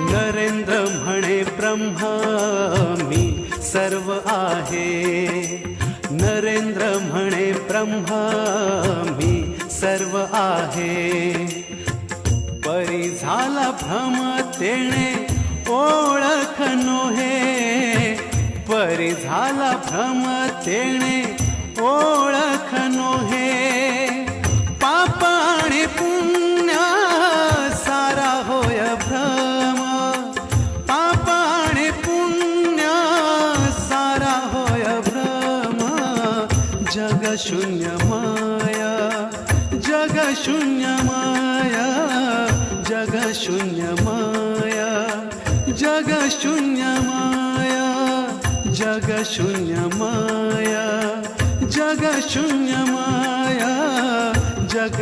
नरेंद्र म्हणे ब्रह्मा मी सर्व आहे. नरेंद्र म्हणे ब्रह्मा मी सर्व आहे. परी झाला भ्रम तेणे ओळख नोहे. परी झाला भ्रम तेणे ओळख जग शून्य माया जग शून्य माया जग